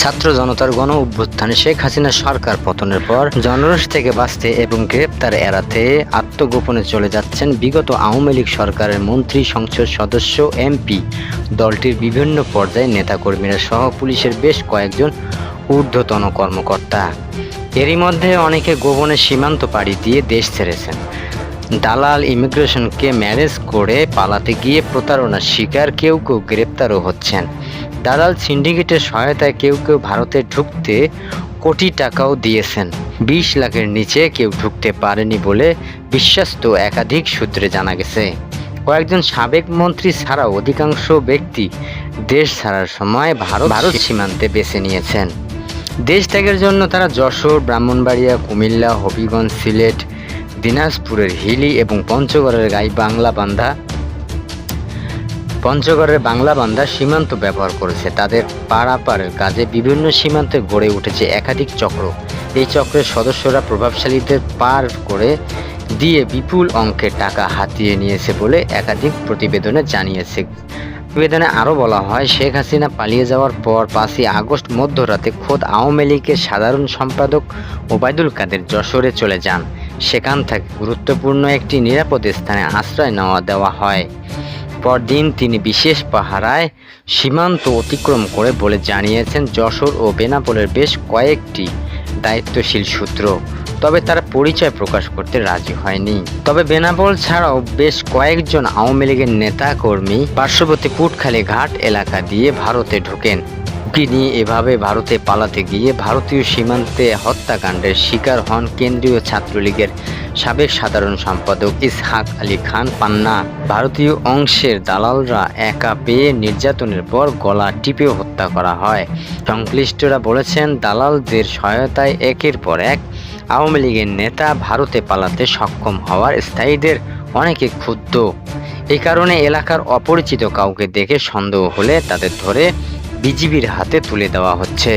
ছাত্র জনতার গণ অভ্যুত্থানে শেখ হাসিনা সরকার পতনের পর জনরোষ থেকে বাঁচতে এবং গ্রেপ্তার এড়াতে আত্মগোপনে চলে যাচ্ছেন বিগত আওয়ামী লীগ সরকারের মন্ত্রী সংসদ সদস্য এমপি। দলটির বিভিন্ন পর্যায়ে নেতাকর্মীরা সহ পুলিশের বেশ কয়েকজন ঊর্ধ্বতন কর্মকর্তা। এরই মধ্যে অনেকে গোপনে সীমান্ত পাড়ি দিয়ে দেশ ছেড়েছেন। দালাল ইমিগ্রেশনকে ম্যানেজ করে পালাতে গিয়ে প্রতারণার শিকার কেউ কেউ গ্রেপ্তারও হচ্ছেন। দালাল সিন্ডিকেটের সহায়তায় কেউ কেউ ভারতে ঢুকতে কোটি টাকাও দিয়েছেন। বিশ লাখের নিচে কেউ ঢুকতে পারেনি বলে বিশ্বাস্ত একাধিক সূত্রে জানা গেছে। কয়েকজন সাবেক মন্ত্রী ছাড়াও অধিকাংশ ব্যক্তি দেশ ছাড়ার সময় ভারত ভারত সীমান্তে বেছে নিয়েছেন। দেশ ত্যাগের জন্য তারা যশোর, ব্রাহ্মণবাড়িয়া, কুমিল্লা, হবিগঞ্জ, সিলেট দিনাজপুরের হিলি এবং পঞ্চগড়ের গাই বাংলা বান্ধা। পঞ্চগড়ের বাংলা বান্ধা সীমান্ত ব্যবহার করেছে। তাদের পারাপারের কাজে বিভিন্ন সীমান্তে গড়ে উঠেছে একাধিক চক্র। এই চক্রের সদস্যরা প্রভাবশালীদের পার করে দিয়ে বিপুল অঙ্কের টাকা হাতিয়ে নিয়েছে বলে একাধিক প্রতিবেদনে জানিয়েছে। প্রতিবেদনে আরও বলা হয়, শেখ হাসিনা পালিয়ে যাওয়ার পর পাঁচই আগস্ট মধ্যরাতে খোদ আওয়ামী লীগের সাধারণ সম্পাদক ওবায়দুল কাদের যশোরে চলে যান। সেখান থেকে গুরুত্বপূর্ণ একটি নিরাপদ স্থানে আশ্রয় নেওয়া দেওয়া হয়। পরদিন তিনি বিশেষ পাহারায় সীমান্ত অতিক্রম করে বলে জানিয়েছেন, যশোর ও বেনাপোলের বেশ কয়েকটি দায়িত্বশীল সূত্র। তবে তারা পরিচয় প্রকাশ করতে রাজি হয়নি। তবে বেনাপোল ছাড়াও বেশ কয়েকজন আওয়ামী লীগের নেতা কর্মী পার্শ্ববর্তী পুটখালী ঘাট এলাকা দিয়ে ভারতে ঢোকেন। ঝুঁকি নিয়ে এভাবে ভারতে পালাতে গিয়ে ভারতীয় সীমান্তে হত্যাকাণ্ডের শিকার হন কেন্দ্রীয় ছাত্রলীগের সাবেক সাধারণ সম্পাদক ইসহাক আলী খান। পান্না ভারতীয় অংশের দালালরা একা পেয়ে নির্যাতনের পর গলা টিপে হত্যা করা হয়। সংশ্লিষ্টরা বলেছেন, দালালদের সহায়তায় একের পর এক আওয়ামী লীগের নেতা ভারতে পালাতে সক্ষম হওয়ার স্থায়ীদের অনেকে ক্ষুব্ধ। এই কারণে এলাকার অপরিচিত কাউকে দেখে সন্দেহ হলে তাদের ধরে বিজিবির হাতে তুলে দেওয়া হচ্ছে।